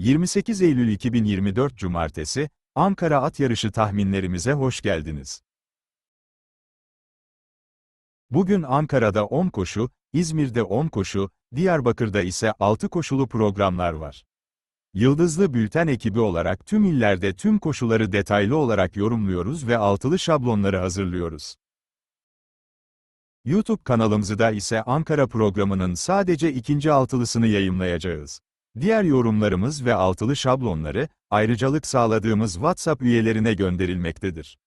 28 Eylül 2024 Cumartesi, Ankara At Yarışı tahminlerimize hoş geldiniz. Bugün Ankara'da 10 koşu, İzmir'de 10 koşu, Diyarbakır'da ise 6 koşulu programlar var. Yıldızlı Bülten ekibi olarak tüm illerde tüm koşuları detaylı olarak yorumluyoruz ve altılı şablonları hazırlıyoruz. YouTube kanalımızda ise Ankara programının sadece ikinci altılısını yayımlayacağız. Diğer yorumlarımız ve altılı şablonları, ayrıcalık sağladığımız WhatsApp üyelerine gönderilmektedir.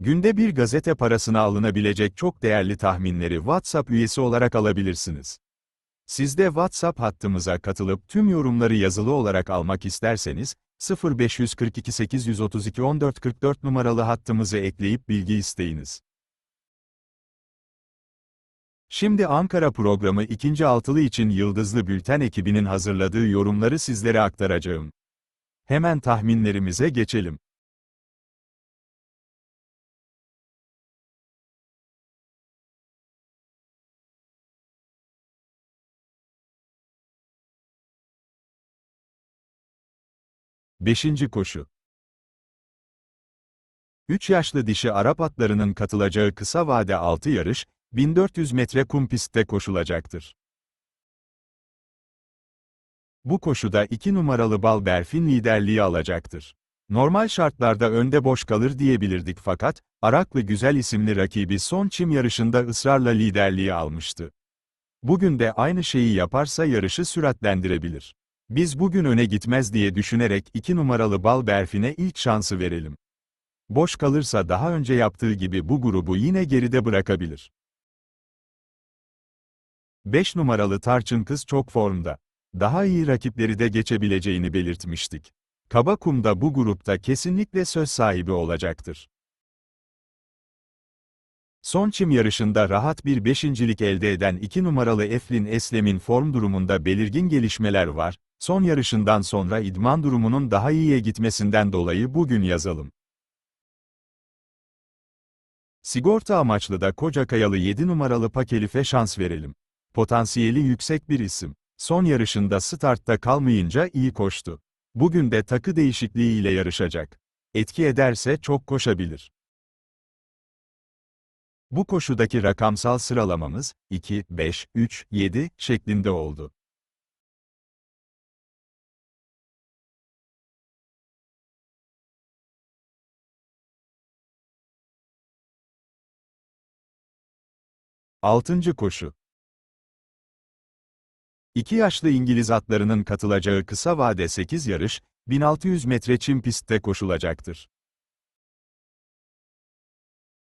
Günde bir gazete parasına alınabilecek çok değerli tahminleri WhatsApp üyesi olarak alabilirsiniz. Siz de WhatsApp hattımıza katılıp tüm yorumları yazılı olarak almak isterseniz, 0542 832 1444 numaralı hattımızı ekleyip bilgi isteyiniz. Şimdi Ankara programı ikinci altılı için Yıldızlı Bülten ekibinin hazırladığı yorumları sizlere aktaracağım. Hemen tahminlerimize geçelim. Beşinci koşu 3 yaşlı dişi Arap atlarının katılacağı kısa vade 6 yarış, 1400 metre kum pistte koşulacaktır. Bu koşuda 2 numaralı Bal Berfin liderliği alacaktır. Normal şartlarda önde boş kalır diyebilirdik fakat, Araklı Güzel isimli rakibi son çim yarışında ısrarla liderliği almıştı. Bugün de aynı şeyi yaparsa yarışı süratlendirebilir. Biz bugün öne gitmez diye düşünerek 2 numaralı Bal Berfin'e ilk şansı verelim. Boş kalırsa daha önce yaptığı gibi bu grubu yine geride bırakabilir. 5 numaralı Tarçın Kız çok formda. Daha iyi rakipleri de geçebileceğini belirtmiştik. Kaba kumda bu grupta kesinlikle söz sahibi olacaktır. Son çim yarışında rahat bir beşincilik elde eden 2 numaralı Eflin Eslem'in form durumunda belirgin gelişmeler var, son yarışından sonra idman durumunun daha iyiye gitmesinden dolayı bugün yazalım. Sigorta amaçlı da Kocakayalı 7 numaralı Pakelif'e şans verelim. Potansiyeli yüksek bir isim. Son yarışında startta kalmayınca iyi koştu. Bugün de takı değişikliği ile yarışacak. Etki ederse çok koşabilir. Bu koşudaki rakamsal sıralamamız 2, 5, 3, 7 şeklinde oldu. Altıncı koşu 2 yaşlı İngiliz atlarının katılacağı kısa vade 8 yarış, 1600 metre çim pistte koşulacaktır.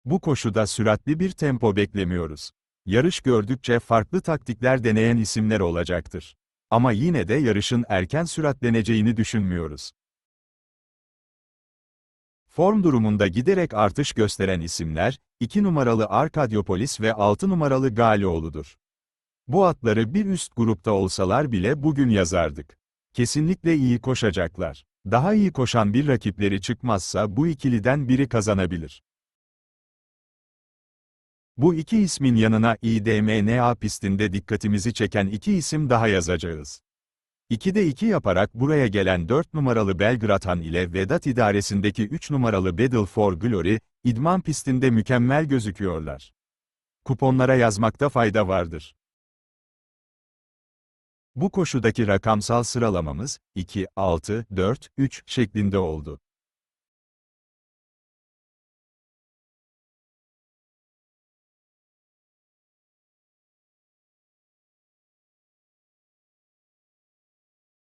Bu koşuda süratli bir tempo beklemiyoruz. Yarış gördükçe farklı taktikler deneyen isimler olacaktır. Ama yine de yarışın erken süratleneceğini düşünmüyoruz. Form durumunda giderek artış gösteren isimler, 2 numaralı Arkadyopolis ve 6 numaralı Galioğlu'dur. Bu atları bir üst grupta olsalar bile bugün yazardık. Kesinlikle iyi koşacaklar. Daha iyi koşan bir rakipleri çıkmazsa bu ikiliden biri kazanabilir. Bu iki ismin yanına IDMNA pistinde dikkatimizi çeken iki isim daha yazacağız. 2'de 2 yaparak buraya gelen 4 numaralı Belgratan ile Vedat idaresindeki 3 numaralı Battle for Glory, idman pistinde mükemmel gözüküyorlar. Kuponlara yazmakta fayda vardır. Bu koşudaki rakamsal sıralamamız 2, 6, 4, 3 şeklinde oldu.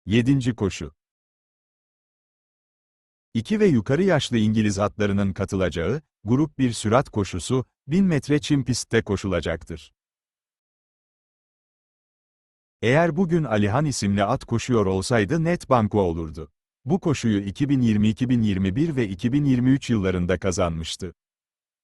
Yedinci koşu 2 ve yukarı yaşlı İngiliz atlarının katılacağı, grup bir sürat koşusu, 1000 metre çim pistte koşulacaktır. Eğer bugün Alihan isimli at koşuyor olsaydı net banko olurdu. Bu koşuyu 2020-2021 ve 2023 yıllarında kazanmıştı.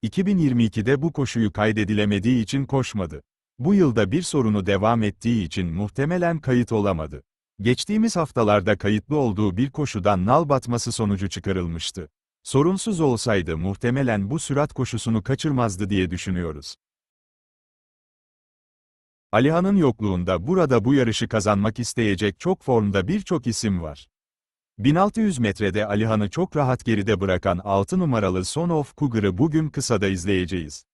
2022'de bu koşuyu kaydedilemediği için koşmadı. Bu yılda bir sorunu devam ettiği için muhtemelen kayıt olamadı. Geçtiğimiz haftalarda kayıtlı olduğu bir koşudan nal batması sonucu çıkarılmıştı. Sorunsuz olsaydı muhtemelen bu sürat koşusunu kaçırmazdı diye düşünüyoruz. Alihan'ın yokluğunda burada bu yarışı kazanmak isteyecek çok formda birçok isim var. 1600 metrede Alihan'ı çok rahat geride bırakan 6 numaralı Son of Cougar'ı bugün kısada izleyeceğiz.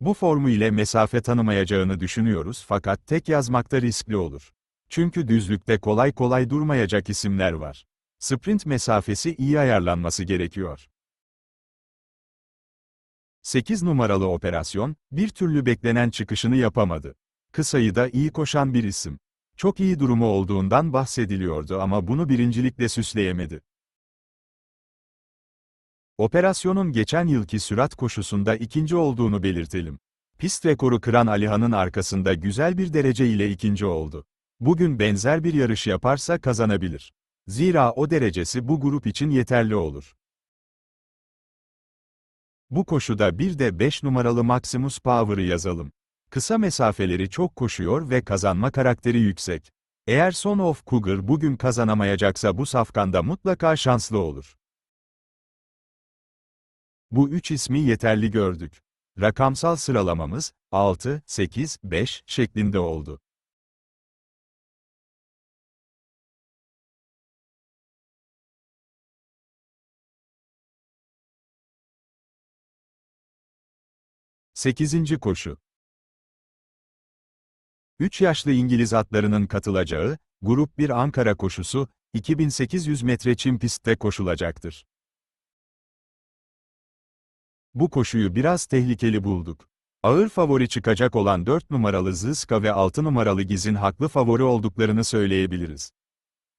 Bu formu ile mesafe tanımayacağını düşünüyoruz fakat tek yazmakta riskli olur. Çünkü düzlükte kolay kolay durmayacak isimler var. Sprint mesafesi iyi ayarlanması gerekiyor. 8 numaralı operasyon, bir türlü beklenen çıkışını yapamadı. Kısayı da iyi koşan bir isim. Çok iyi durumu olduğundan bahsediliyordu ama bunu birincilikle süsleyemedi. Operasyonun geçen yılki sürat koşusunda ikinci olduğunu belirtelim. Pist rekoru kıran Alihan'ın arkasında güzel bir derece ile ikinci oldu. Bugün benzer bir yarış yaparsa kazanabilir. Zira o derecesi bu grup için yeterli olur. Bu koşuda bir de 5 numaralı Maximus Power'ı yazalım. Kısa mesafeleri çok koşuyor ve kazanma karakteri yüksek. Eğer Son of Cougar bugün kazanamayacaksa bu safkanda mutlaka şanslı olur. Bu üç ismi yeterli gördük. Rakamsal sıralamamız 6, 8, 5 şeklinde oldu. Sekizinci koşu 3 yaşlı İngiliz atlarının katılacağı, Grup 1 Ankara koşusu, 2800 metre çim pistte koşulacaktır. Bu koşuyu biraz tehlikeli bulduk. Ağır favori çıkacak olan 4 numaralı Zıska ve 6 numaralı Giz'in haklı favori olduklarını söyleyebiliriz.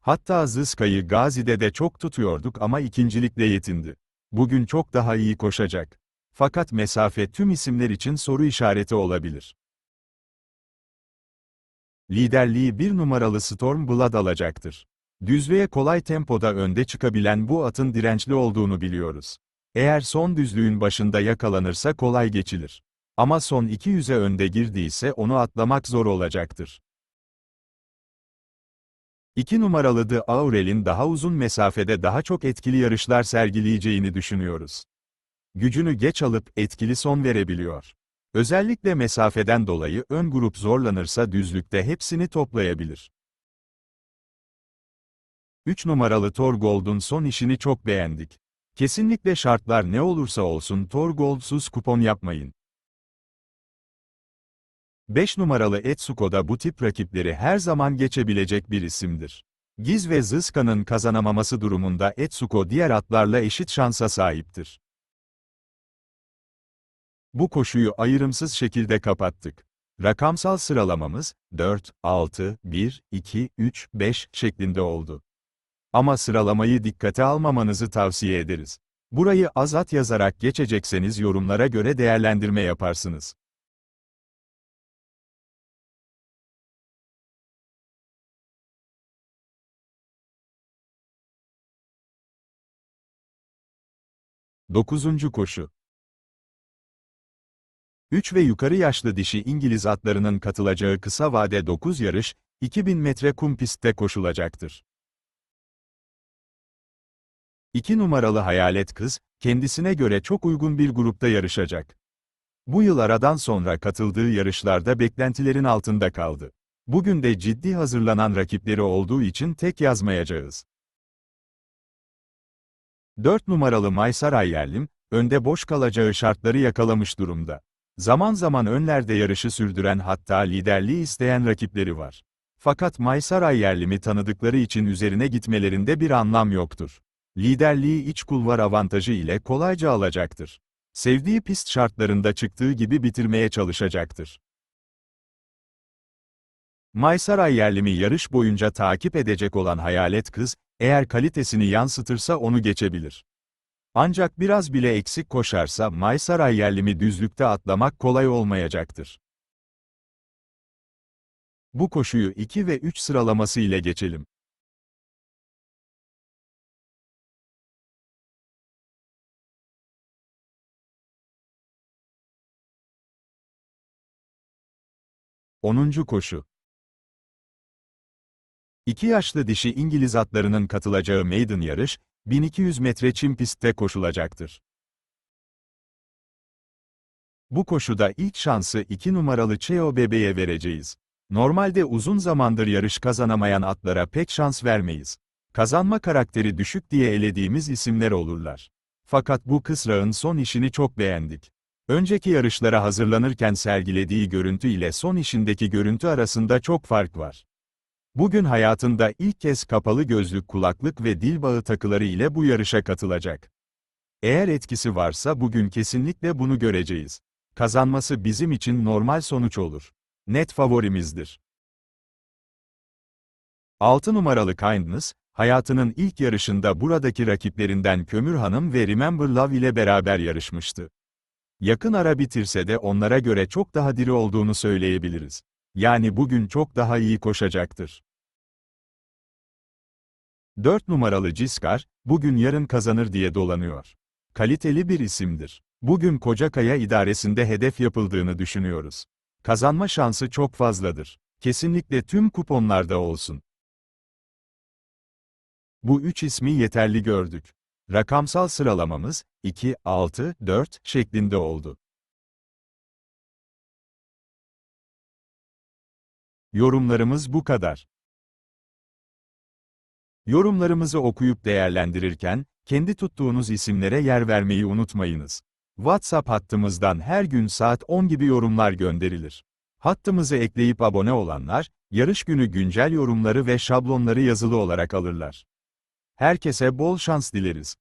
Hatta Zıska'yı Gazi'de de çok tutuyorduk ama ikincilikle yetindi. Bugün çok daha iyi koşacak. Fakat mesafe tüm isimler için soru işareti olabilir. Liderliği bir numaralı Storm Blood alacaktır. Düzlüğe kolay tempoda önde çıkabilen bu atın dirençli olduğunu biliyoruz. Eğer son düzlüğün başında yakalanırsa kolay geçilir. Ama son 200'e önde girdiyse onu atlamak zor olacaktır. 2 numaralı The Aurel'in daha uzun mesafede daha çok etkili yarışlar sergileyeceğini düşünüyoruz. Gücünü geç alıp etkili son verebiliyor. Özellikle mesafeden dolayı ön grup zorlanırsa düzlükte hepsini toplayabilir. 3 numaralı Thor Gold'un son işini çok beğendik. Kesinlikle şartlar ne olursa olsun Thor Gold'suz kupon yapmayın. 5 numaralı Etsuko da bu tip rakipleri her zaman geçebilecek bir isimdir. Giz ve Zıska'nın kazanamaması durumunda Etsuko diğer atlarla eşit şansa sahiptir. Bu koşuyu ayrımsız şekilde kapattık. Rakamsal sıralamamız 4, 6, 1, 2, 3, 5 şeklinde oldu. Ama sıralamayı dikkate almamanızı tavsiye ederiz. Burayı azat yazarak geçecekseniz yorumlara göre değerlendirme yaparsınız. Dokuzuncu koşu 3 ve yukarı yaşlı dişi İngiliz atlarının katılacağı kısa vade 9 yarış, 2000 metre kum pistte koşulacaktır. 2 numaralı Hayalet Kız, kendisine göre çok uygun bir grupta yarışacak. Bu yıl aradan sonra katıldığı yarışlarda beklentilerin altında kaldı. Bugün de ciddi hazırlanan rakipleri olduğu için tek yazmayacağız. 4 numaralı Maysar Ayyerlim, önde boş kalacağı şartları yakalamış durumda. Zaman zaman önlerde yarışı sürdüren hatta liderliği isteyen rakipleri var. Fakat Maysaray yerlimi tanıdıkları için üzerine gitmelerinde bir anlam yoktur. Liderliği iç kulvar avantajı ile kolayca alacaktır. Sevdiği pist şartlarında çıktığı gibi bitirmeye çalışacaktır. Maysaray yerlimi yarış boyunca takip edecek olan hayalet kız, eğer kalitesini yansıtırsa onu geçebilir. Ancak biraz bile eksik koşarsa Maysaray yerlimi düzlükte atlamak kolay olmayacaktır. Bu koşuyu 2 ve 3 sıralaması ile geçelim. Onuncu koşu 2 yaşlı dişi İngiliz atlarının katılacağı maiden yarış, 1200 metre çim pistte koşulacaktır. Bu koşuda ilk şansı 2 numaralı Cheo Bebe'ye vereceğiz. Normalde uzun zamandır yarış kazanamayan atlara pek şans vermeyiz. Kazanma karakteri düşük diye elediğimiz isimler olurlar. Fakat bu kısrağın son işini çok beğendik. Önceki yarışlara hazırlanırken sergilediği görüntü ile son işindeki görüntü arasında çok fark var. Bugün hayatında ilk kez kapalı gözlük kulaklık ve dil bağı takıları ile bu yarışa katılacak. Eğer etkisi varsa bugün kesinlikle bunu göreceğiz. Kazanması bizim için normal sonuç olur. Net favorimizdir. 6 numaralı Kindness, hayatının ilk yarışında buradaki rakiplerinden Kömür Hanım ve Remember Love ile beraber yarışmıştı. Yakın ara bitirse de onlara göre çok daha diri olduğunu söyleyebiliriz. Yani bugün çok daha iyi koşacaktır. 4 numaralı Ciskar, bugün yarın kazanır diye dolanıyor. Kaliteli bir isimdir. Bugün Kocakaya idaresinde hedef yapıldığını düşünüyoruz. Kazanma şansı çok fazladır. Kesinlikle tüm kuponlarda olsun. Bu üç ismi yeterli gördük. Rakamsal sıralamamız 2, 6, 4 şeklinde oldu. Yorumlarımız bu kadar. Yorumlarımızı okuyup değerlendirirken, kendi tuttuğunuz isimlere yer vermeyi unutmayınız. WhatsApp hattımızdan her gün saat 10 gibi yorumlar gönderilir. Hattımızı ekleyip abone olanlar, yarış günü güncel yorumları ve şablonları yazılı olarak alırlar. Herkese bol şans dileriz.